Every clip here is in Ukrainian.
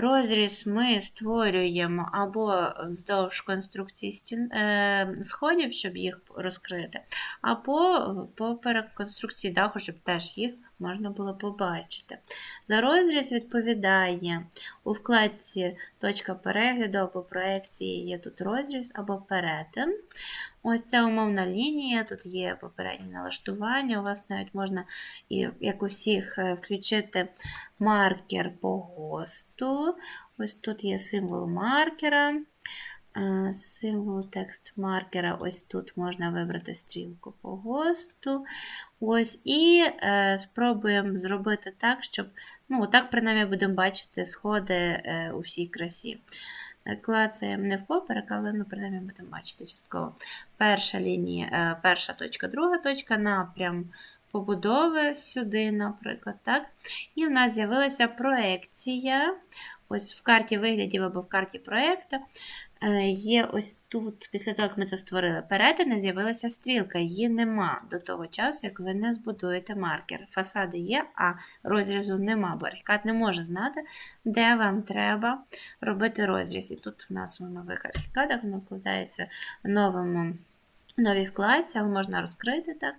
Розріз ми створюємо або вздовж конструкції стін, е, сходів, щоб їх розкрити, або поперек конструкції даху, щоб теж їх можна було побачити. За розріз відповідає у вкладці точка перегляду або проекції є тут розріз або перетин. Ось ця умовна лінія, тут є попереднє налаштування. У вас навіть можна, як у всіх, е, включити маркер по ГОСТу. Ось тут є символ маркера. Е, Символ текст маркера, ось тут можна вибрати стрілку по ГОСТу. Ось, І е, спробуємо зробити так, щоб, ну, так, принаймні, будемо бачити сходи е, у всій красі. Е, Клацаємо не в поперек, але ну, принаймні будемо бачити частково. Перша лінія, е, перша точка, друга точка, напрям побудови сюди, наприклад. так. І в нас з'явилася проекція. Ось в карті виглядів або в карті проєкту. Е, Є ось тут, після того, як ми це створили, перетини, з'явилася стрілка. Її нема до того часу, як ви не збудуєте маркер. Фасади є, а розрізу нема, бо архікад не може знати, де вам треба робити розріз. І тут у нас у нових архікадах в новому. Новій вкладці, але можна розкрити так.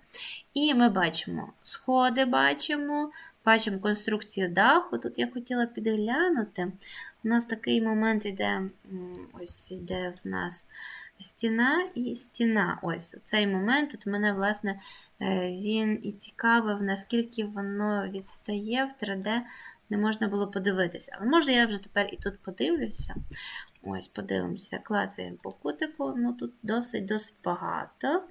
І ми бачимо сходи, бачимо, бачимо конструкцію даху. Тут я хотіла підглянути. У нас такий момент іде, м, ось іде в нас стіна і стіна. Ось цей момент. Тут мене, власне, е, він і цікавив, наскільки воно відстає в 3D. Не можна було подивитися. Але може я вже тепер і тут подивлюся. Ось, подивимося, клацаємо по кутику, ну тут досить досить багато.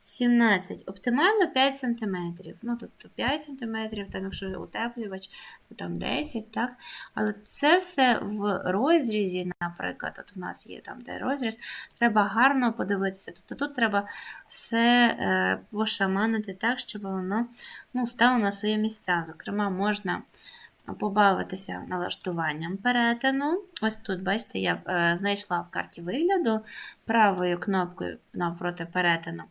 17. Оптимально 5 см. Ну, тобто 5 см, там, якщо утеплювач, то там 10 так? Але це все в розрізі, наприклад, от у нас є там де розріз, треба гарно подивитися. Тобто тут треба все е, пошаманити так, щоб воно ну, стало на свої місця. Зокрема, можна побавитися налаштуванням перетину. Ось тут, бачите, я е, знайшла в карті вигляду правою кнопкою навпроти перетину.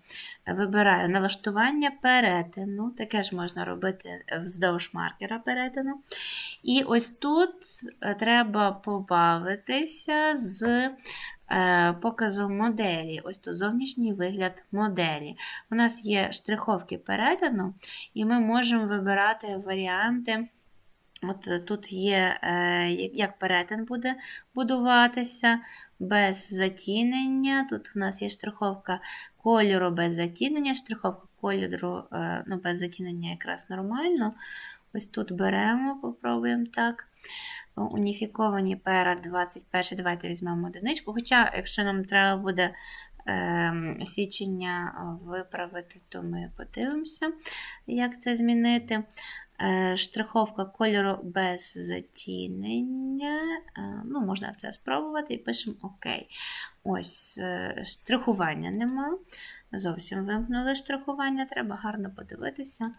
Вибираю налаштування перетину. Таке ж можна робити вздовж маркера перетину. І ось тут е, треба побавитися з. е, Показу моделі, ось тут зовнішній вигляд моделі. У нас є штриховки перетину, і ми можемо вибирати варіанти. От е, Тут є, е, як перетин буде будуватися, без затінення. Тут у нас є штриховка кольору без затінення, штриховка кольору е, ну, без затінення якраз нормально. Ось тут беремо, попробуємо так. Уніфіковані перед 21 давайте візьмемо одиничку. Хоча, якщо нам треба буде січення виправити, то ми подивимося, як це змінити. Е, штриховка кольору без затінення. Е, ну, Можна це спробувати і пишемо ОК. Ось, е, штрихування нема. Зовсім вимкнули штрихування, треба гарно подивитися,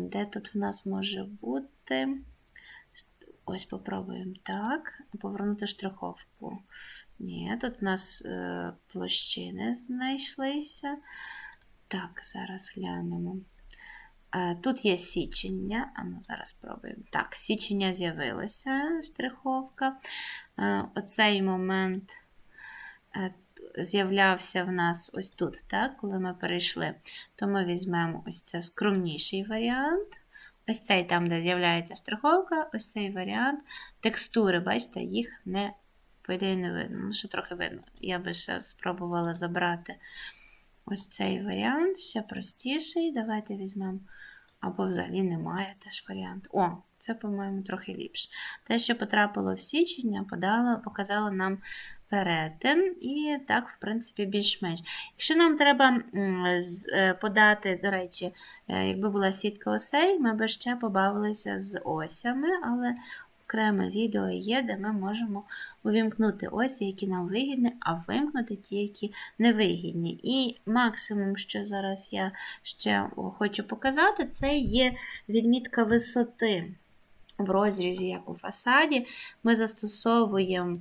де тут в нас може бути. Ось попробуємо так. Повернути штриховку. Ні, тут у нас площини знайшлися. Так, зараз глянемо. Тут є січення, а ну зараз спробуємо. Так, січення з'явилося штриховка. Оцей момент е, з'являвся в нас ось тут, так, коли ми перейшли, то ми візьмемо ось це скромніший варіант. Ось цей там, де з'являється штриховка, ось цей варіант. Текстури, бачите, їх не, по ідеї, не видно. Ну, що трохи видно. Я би ще спробувала забрати ось цей варіант, ще простіший. Давайте візьмемо або взагалі немає теж варіант. О, це, по-моєму, трохи ліпше. Те, що потрапило в січення, подало, показало нам перетин, і так, в принципі, більш-менш. Якщо нам треба е, подати, до речі, е, якби була сітка осей, ми би ще побавилися з осями, але окреме відео є, де ми можемо увімкнути осі, які нам вигідні, а вимкнути ті, які не вигідні. І максимум, що зараз я ще хочу показати, це є відмітка висоти. В розрізі, як у фасаді, ми застосовуємо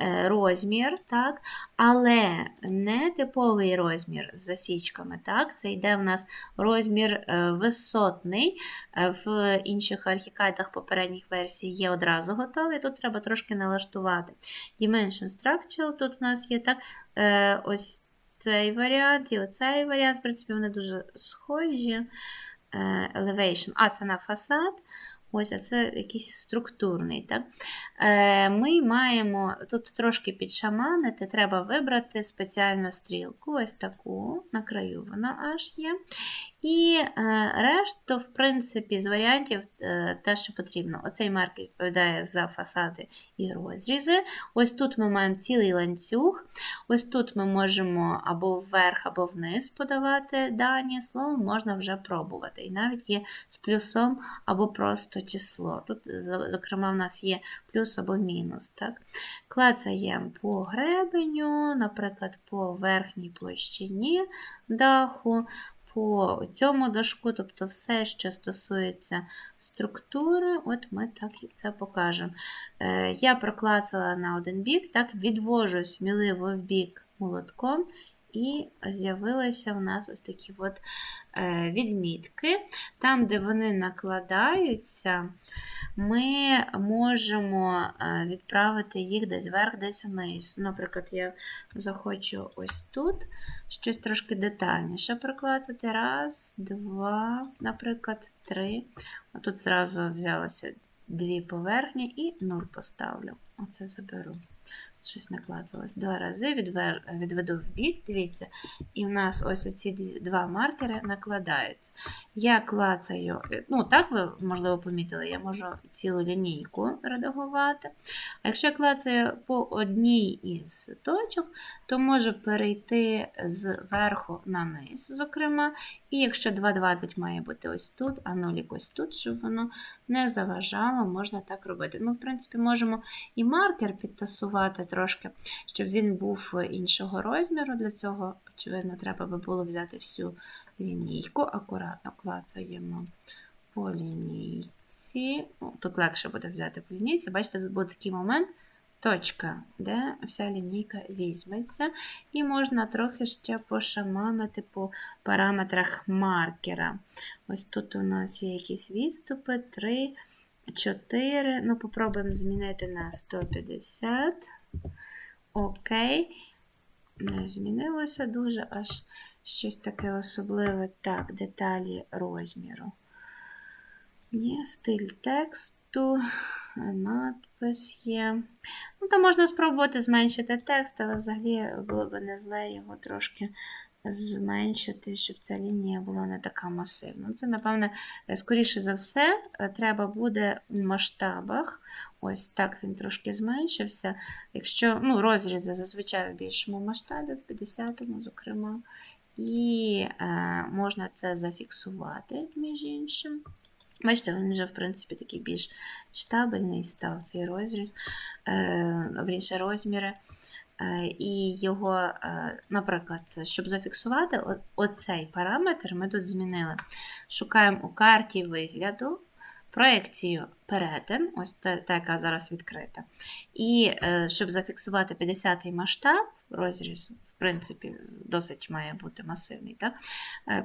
е, розмір, так? але не типовий розмір з засічками. Так? Це йде в нас розмір е, висотний. Е, В інших архікайтах попередніх версій є одразу готовий. Тут треба трошки налаштувати. Dimension Structure тут у нас є так. Ось цей варіант і оцей варіант, в принципі, вони дуже схожі. Elevation, а це на фасад. Ось, а це якийсь структурний. Так? Е, Ми маємо тут трошки підшаманити, треба вибрати спеціальну стрілку, ось таку, на краю вона аж є. І е, решту, в принципі, з варіантів е, те, що потрібно. Оцей маркер відповідає за фасади і розрізи. Ось тут ми маємо цілий ланцюг. Ось тут ми можемо або вверх, або вниз подавати дані. Словом, можна вже пробувати. І навіть є з плюсом або просто число. Тут, зокрема, в нас є плюс або мінус. Так? Клацаємо по гребеню, наприклад, по верхній площині даху по цьому дошку, тобто все, що стосується структури, от ми так це покажемо. Е, Я проклацала на один бік, так, відвожу сміливо в бік молотком, і з'явилися у нас ось такі от е, відмітки. Там, де вони накладаються, ми можемо е, відправити їх десь вверх, десь вниз. Наприклад, я захочу ось тут щось трошки детальніше проклацати. Раз, два, наприклад, три. Тут зразу взялося дві поверхні і нуль поставлю. Оце заберу. Щось наклацалось. Два рази відвер... відведу в бік, дивіться, і в нас ось оці два маркери накладаються. Я клацаю, е, ну так ви, можливо, помітили, я можу цілу лінійку редагувати. А якщо я клацаю по одній із точок, то можу перейти зверху на низ, зокрема. І якщо 2,20 має бути ось тут, а 0 ось тут, щоб воно не заважало, можна так робити. Ну, в принципі, можемо і маркер підтасувати трошки, щоб він був іншого розміру. Для цього, очевидно, треба би було взяти всю лінійку, акуратно клацаємо по лінійці. Ну, Тут легше буде взяти по лінійці. Бачите, тут буде такий момент. Точка, де вся лінійка візьметься, і можна трохи ще пошаманити по параметрах маркера. Ось тут у нас є якісь відступи, 3, 4. Ну, попробуємо змінити на 150. Окей. Не змінилося дуже, аж щось таке особливе. Так, деталі розміру. Є стиль тексту, надпис є. Ну, то можна спробувати зменшити текст, але взагалі було б не зле його трошки зменшити, щоб ця лінія була не така масивна. Це, напевне, скоріше за все, е, треба буде в масштабах. Ось так він трошки зменшився. Якщо ну, розрізи зазвичай в більшому масштабі, в 50-му, зокрема. І е, можна це зафіксувати, між іншим. Бачите, він вже, в принципі, такий більш читабельний став цей розріз, е, вірніше, розміри. Е, І його, е, наприклад, щоб зафіксувати оцей параметр, ми тут змінили. Шукаємо у карті вигляду проекцію перетин, ось та, та, яка зараз відкрита. І е, щоб зафіксувати 50-й масштаб, розріз, в принципі, досить має бути масивний. Так?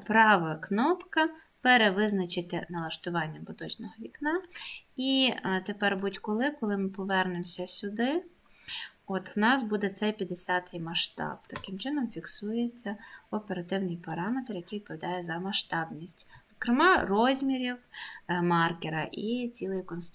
Права кнопка. Перевизначити налаштування поточного вікна. І тепер будь-коли, коли ми повернемося сюди, от в нас буде цей 50-й масштаб. Таким чином фіксується оперативний параметр, який відповідає за масштабність, зокрема розмірів е, маркера і цілої конструкції.